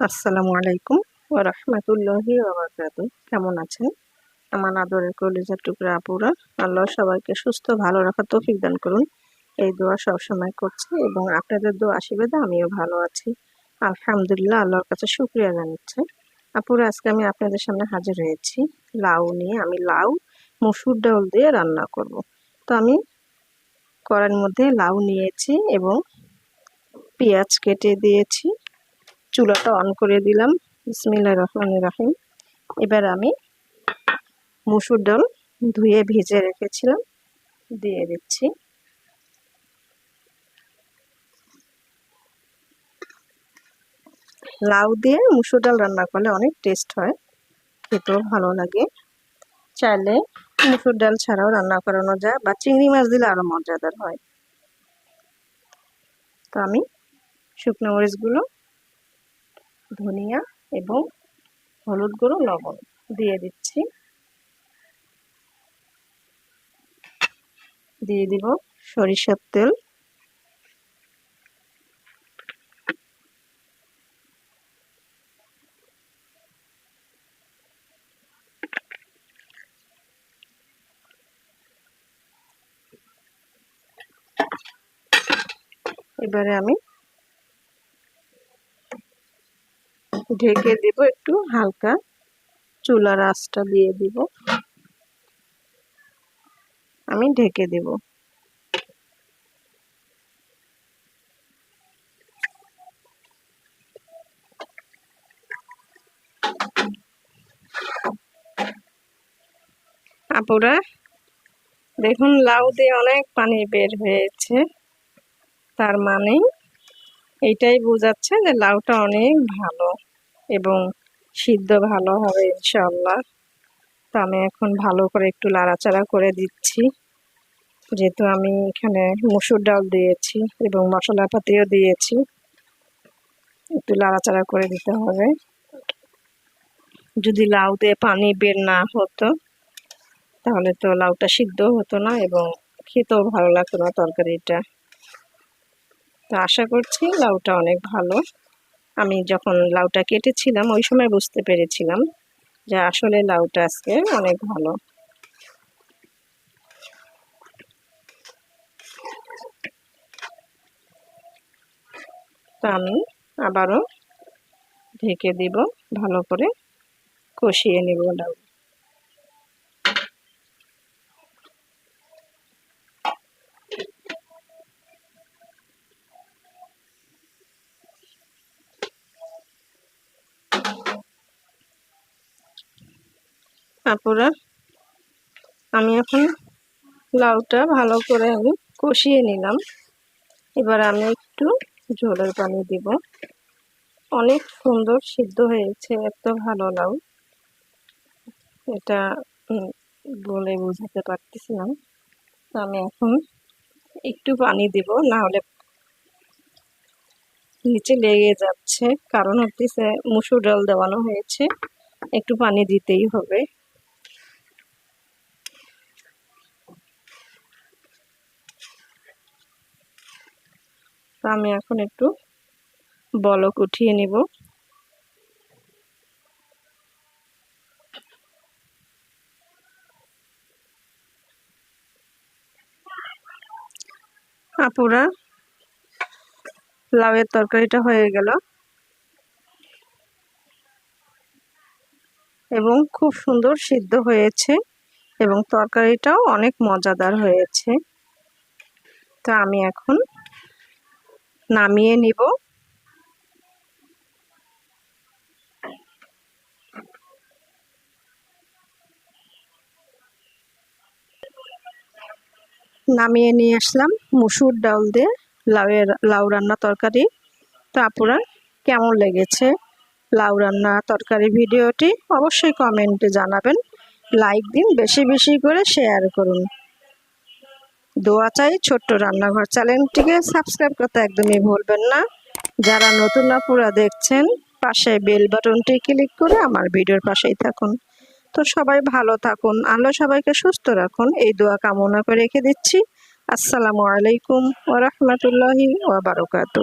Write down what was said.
আসসালামু আলাইকুম রহমতুল্লাহি ওবরকাত কেমন আছেন? আমার আদরের কলিজার টুকরা আপুরা, আল্লাহ সবাইকে সুস্থ, ভালো রাখার তৌফিক দান করুন। এই দোয়া সবসময় করছি এবং আপনাদের দোয়া আশীর্বাদে আমিও ভালো আছি। আলহামদুলিল্লাহ আল্লাহর কাছে শুক্রিয়া জানাচ্ছি। আপুরা, আজকে আমি আপনাদের সামনে হাজির হয়েছি। লাউ নিয়ে আমি লাউ, মসুর ডাল দিয়ে রান্না করব। তো আমি কড়াইয়ের মধ্যে লাউ নিয়েছি এবং পেঁয়াজ কেটে দিয়েছি। চুলাটা অন করে দিলাম। বিসমিল্লা রহমান রাহিম। এবার আমি মুসুর ডাল ধুয়ে ভেজে রেখেছিলাম। দিয়ে দিচ্ছি। লাউ দিয়ে মুসুর ডাল রান্না করলে অনেক টেস্ট হয়। খেতেও ভালো লাগে। চাইলে মুসুর ডাল ছাড়াও রান্না করানো যায় বা চিংড়ি মাছ দিলে আরও মজাদার হয়। তো আমি শুকনো মরিচগুলো ধনিয়া এবং হলুদ গুঁড়ো লবণ দিয়ে দিচ্ছি। দিয়ে দিব সরিষার তেল। এবারে আমি ঢেকে দেব একটু হালকা। চুলার আঁচটা দিয়ে দিব। আমি ঢেকে দেব। আপুরা, দেখুন লাউ দিয়ে অনেক পানি বের হয়েছে। তার মানে এটাই বোঝাচ্ছে যে লাউটা অনেক ভালো। এবং সিদ্ধ ভালো হবে ইনশাল্লাহ তো আমি এখন ভালো করে একটু লাড়াচাড়া করে দিচ্ছি। যেহেতু আমি এখানে মুসুর ডাল দিয়েছি এবং মশলাপাতিও দিয়েছি। একটু লাড়াচাড়া করে দিতে হবে। যদি লাউতে পানি বের না হতো, তাহলে তো লাউটা সিদ্ধ হতো না এবং খেতেও ভালো লাগতো না তরকারিটা। তো আশা করছি লাউটা অনেক ভালো। আমি যখন লাউটা কেটেছিলাম, ওই সময় বুঝতে পেরেছিলাম যে আসলে লাউটা আজকে অনেক ভালো। আমি আবারও ঢেকে দিব, ভালো করে কষিয়ে নেব লাউ তারপরে আমি এখন লাউটা ভালো করে আমি কষিয়ে নিলাম। এবার আমি একটু ঝোলের পানি দিব। অনেক সুন্দর সিদ্ধ হয়েছে, এত ভালো লাউ। এটা বলে বোঝাতে পারতেছিলাম। তো আমি এখন একটু পানি দিব, না হলে নিচে লেগে যাচ্ছে। কারণ হচ্ছে, মুসুর ডাল দেওয়ানো হয়েছে। একটু পানি দিতেই হবে। তো আমি এখন একটু বলক উঠিয়ে নিব। আপুরা, লাউয়ের তরকারিটা হয়ে গেল। এবং খুব সুন্দর সিদ্ধ হয়েছে এবং তরকারিটাও অনেক মজাদার হয়েছে। তো আমি এখন নামিয়ে নিব। নামিয়ে নিয়ে আসলাম মুসুর ডাল দিয়ে লাউয়ের, লাউ রান্না তরকারি। তো আপনার কেমন লেগেছে লাউ রান্না তরকারি ভিডিওটি অবশ্যই কমেন্টে জানাবেন। লাইক দিন, বেশি বেশি করে শেয়ার করুন। দোয়া চাই ছোট্ট রান্নাঘর চ্যানেলটিকে সাবস্ক্রাইব করতে একদমই ভুলবেন না। যারা নতুন আপুরা দেখছেন, পাশে বেল বাটনটি ক্লিক করে আমার ভিডিওর পাশেই থাকুন। তো সবাই ভালো থাকুন, আল্লাহ সবাইকে সুস্থ রাখুন। এই দোয়া কামনা করে রেখে দিচ্ছি। আসসালামু আলাইকুম ওরহমতুল্লাহি ওবরকাতু